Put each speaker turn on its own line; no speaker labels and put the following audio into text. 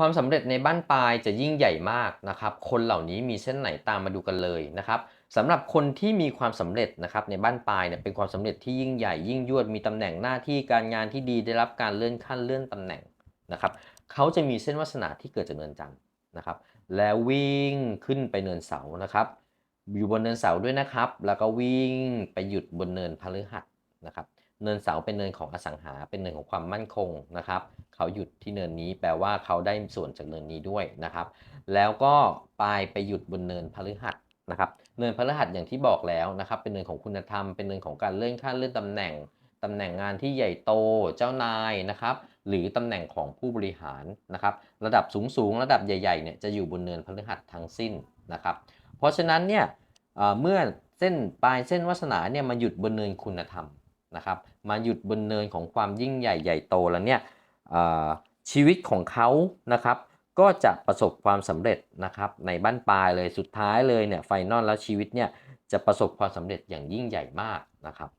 ความสำเร็จในบ้านปลายจะยิ่งใหญ่มากนะครับ คนเหล่านี้มีเส้นไหนตามมาดูกันเลยนะครับสำหรับคนที่มีความสำเร็จนะครับในบ้านปลายเนี่ยเป็นความสำเร็จที่ยิ่งใหญ่ยิ่งยวดมีตำแหน่งหน้าที่การงานที่ดีได้รับการเลื่อนขั้นเลื่อนตำแหน่งนะครับเขาจะมีเส้นวาสนาที่เกิดจากเนินจันทร์นะครับ แล้ววิ่งขึ้นไปเนินเสานะครับ อยู่บนเนินเสาด้วยนะครับ แล้วก็วิ่งไปหยุดบนเนินพฤหัสนะครับเนินเสาเป็นเนินของอสังหา เป็นเนินของความมั่นคงนะครับ เขาหยุดที่เนินนี้แปลว่าเขาได้ส่วนจากเนินนี้ด้วยนะครับ แล้วก็ปลายไปหยุดบนเนินพฤหัสนะครับเนินพฤหัสอย่างที่บอกแล้วนะครับ เป็นเนินของคุณธรรม เป็นเนินของการเลื่อนขั้นเลื่อนตำแหน่งตำแหน่งงานที่ใหญ่โตเจ้านายนะครับ หรือตำแหน่งของผู้บริหารนะครับ ระดับสูงสูงระดับใหญ่ๆเนี่ยจะอยู่บนเนินพฤหัสทั้งสิ้นนะครับ เพราะฉะนั้นเนี่ยเมื่อเส้นปลายเส้นวาสนาเนี่ยมาหยุดบนเนินคุณธรรมนะครับ มาหยุดบนเนินของความยิ่งใหญ่ใหญ่โตแล้วเนี่ย ชีวิตของเขานะครับ ก็จะประสบความสำเร็จนะครับในบ้านปลายเลยสุดท้ายเลยเนี่ยไฟนอลแล้วชีวิตเนี่ยจะประสบความสำเร็จอย่างยิ่งใหญ่มากนะครับ